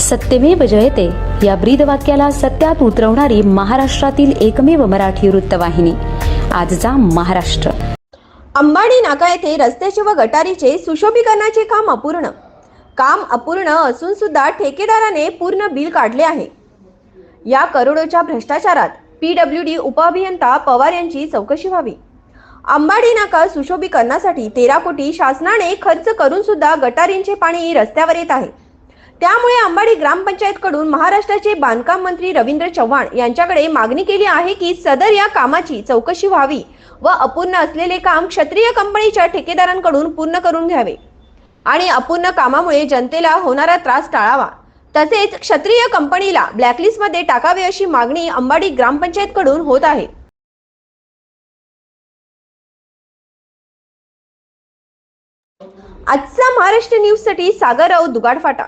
सत्यमेव जयते. या ब्रीदवाक्याला सत्यात उतरवणारी महाराष्ट्रातील एकमेव मराठी वृत्तवाहिनी. आजचा महाराष्ट्र. अंबाडी नाका येथे रस्त्याचे व गटारीचे सुशोभीकरणाचे काम अपूर्ण. काम अपूर्ण असून सुद्धा ठेकेदाराने पूर्ण बिल काढले आहे. या करोडोच्या भ्रष्टाचारात पीडब्ल्यू डी उपअभियंता पवार यांची चौकशी व्हावी. अंबाडी नाका सुशोभीकरणासाठी तेरा कोटी शासनाने खर्च करून सुद्धा गटारींचे पाणी रस्त्यावर येत आहे. त्यामुळे अंबाडी ग्रामपंचायतकडून महाराष्ट्राचे बांधकाम मंत्री रवींद्र चव्हाण यांच्याकडे मागणी केली आहे की सदर या कामाची चौकशी व्हावी व अपूर्ण असलेले काम क्षत्रिय कंपनीच्या ठेकेदारांकडून पूर्ण करून घ्यावे. आणि अपूर्ण कामामुळे जनतेला होणारा त्रास टाळावा. तसेच क्षत्रिय कंपनीला ब्लॅकलिस्टमध्ये टाकावे अशी मागणी अंबाडी ग्रामपंचायतकडून होत आहे. आजचा महाराष्ट्र न्यूजसाठी सागर राऊत दुगाडफाटा.